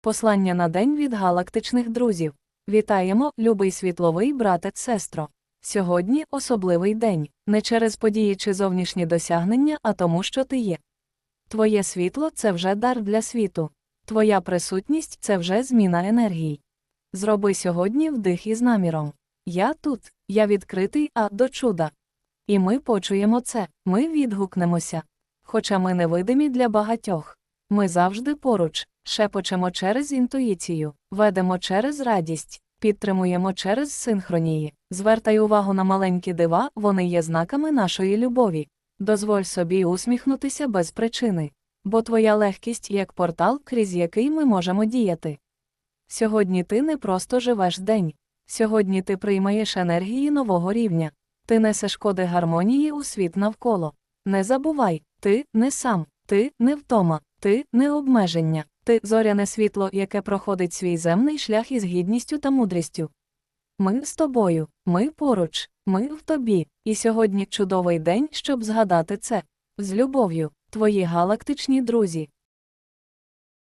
Послання на день від галактичних друзів. Вітаємо, любий світловий брате сестро. Сьогодні особливий день, не через події чи зовнішні досягнення, а тому, що ти є. Твоє світло це вже дар для світу. Твоя присутність це вже зміна енергії. Зроби сьогодні вдих із наміром. Я тут, я відкритий, а до чуда. І ми почуємо це, ми відгукнемося. Хоча ми невидимі для багатьох. Ми завжди поруч, шепочемо через інтуїцію, ведемо через радість, підтримуємо через синхронії. Звертай увагу на маленькі дива, вони є знаками нашої любові. Дозволь собі усміхнутися без причини, бо твоя легкість як портал, крізь який ми можемо діяти. Сьогодні ти не просто живеш день. Сьогодні ти приймаєш енергії нового рівня. Ти несеш коди гармонії у світ навколо. Не забувай, ти не сам, ти не втома, ти не обмеження, ти зоряне світло, яке проходить свій земний шлях із гідністю та мудрістю. Ми з тобою, ми поруч, ми в тобі, і сьогодні чудовий день, щоб згадати це. З любов'ю, твої галактичні друзі.